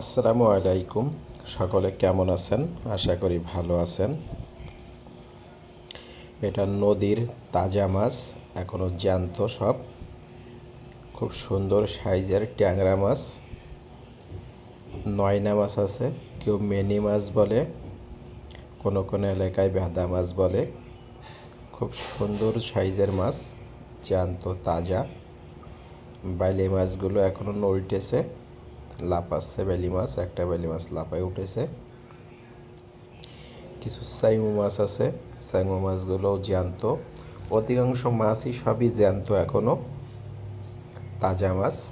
আসসালামু আলাইকুম। সকলে কেমন আছেন? আশা করি ভালো আছেন। এটা নদীর তাজা মাছ এখনও জ্যান্ত সব। খুব সুন্দর সাইজের ট্যাংরা মাছ। নয়না মাছ আছে, কেউ মেনি মাছ বলে, কোনো কোনো এলাকায় ভেদা মাছ বলে। খুব সুন্দর সাইজের মাছ, জ্যান্ত, তাজা। বাইলে মাছগুলো এখনও নড়িতেছে লাফাচ্ছে বেলি মাছ, একটা বেলি মাছ লাফায় উঠেছে। কিছু সাইমু মাছ আছে। সাইমু মাছগুলোও জ্যান্ত। অধিকাংশ মাছই সবই জ্যান্ত এখনও তাজা মাছ।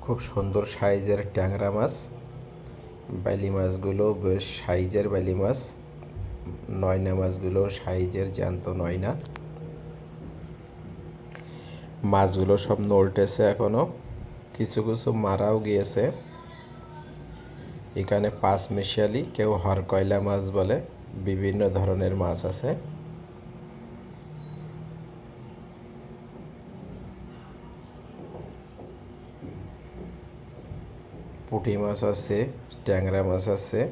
খুব সুন্দর সাইজের ট্যাংরা মাছ। বাইলি মাছগুলো বেশ সাইজের বাইলি মাছ। নয়না মাছগুলো সাইজের জ্যান্ত নয়না। মাছগুলো সব নড়তেছে এখনও। কিছু কিছু মারাও গিয়েছে। এখানে পাঁচ মিশালি, কেউ হরকয়লা মাছ বলে, বিভিন্ন ধরনের মাছ আছে। পুঁটি মাছ আছে, ট্যাংরা মাছ আছে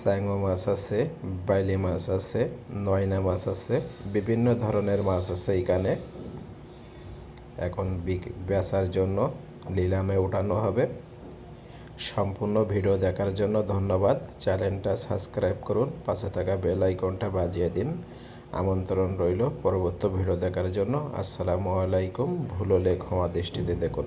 স্যাংও মাছ আছে, বাইলি মাছ আছে, নয়না মাছ আছে, বিভিন্ন ধরনের মাছ আছে এখানে। এখন বেচার জন্য নিলামে ওঠানো হবে। সম্পূর্ণ ভিডিও দেখার জন্য ধন্যবাদ। চ্যানেলটা সাবস্ক্রাইব করুন, পাশে থাকা বেল আইকনটা বাজিয়ে দিন। আমন্ত্রণ রইল পরবর্তী ভিডিও দেখার জন্য। আসসালামু আলাইকুম ভুল হলে ক্ষমা দৃষ্টিতে দেখুন।